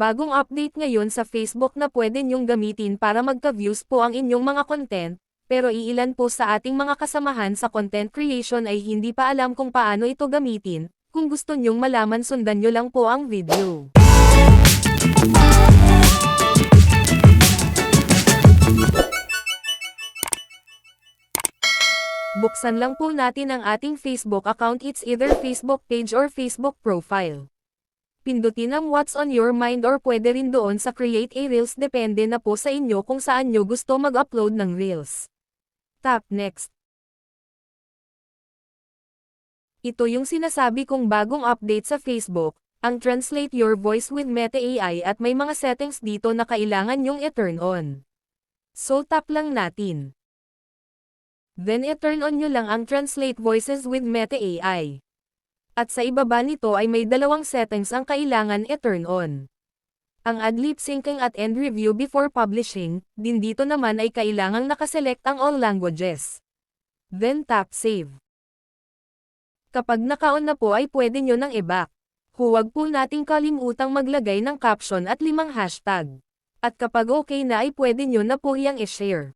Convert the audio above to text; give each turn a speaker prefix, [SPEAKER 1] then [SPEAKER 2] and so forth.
[SPEAKER 1] Bagong update ngayon sa Facebook na pwede nyong gamitin para magka-views po ang inyong mga content, pero iilan po sa ating mga kasamahan sa content creation ay hindi pa alam kung paano ito gamitin, kung gusto nyong malaman sundan nyo lang po ang video. Buksan lang po natin ang ating Facebook account it's either Facebook page or Facebook profile. Pindutin ang what's on your mind or pwede rin doon sa create a reels depende na po sa inyo kung saan nyo gusto mag-upload ng reels. Tap next. Ito yung sinasabi kong bagong update sa Facebook, ang Translate Your Voice with Meta AI at may mga settings dito na kailangan nyong i-turn on. So tap lang natin. Then i-turn on nyo lang ang Translate Voices with Meta AI. At sa ibaba nito ay may dalawang settings ang kailangan i-turn on. Ang ad lip syncing at end review before publishing, din dito naman ay kailangang nakaselect ang all languages. Then tap save. Kapag naka-on na po ay pwede nyo nang i-back. Huwag po nating kalimutang maglagay ng caption at limang hashtag. At kapag okay na ay pwede nyo na po iyang i-share.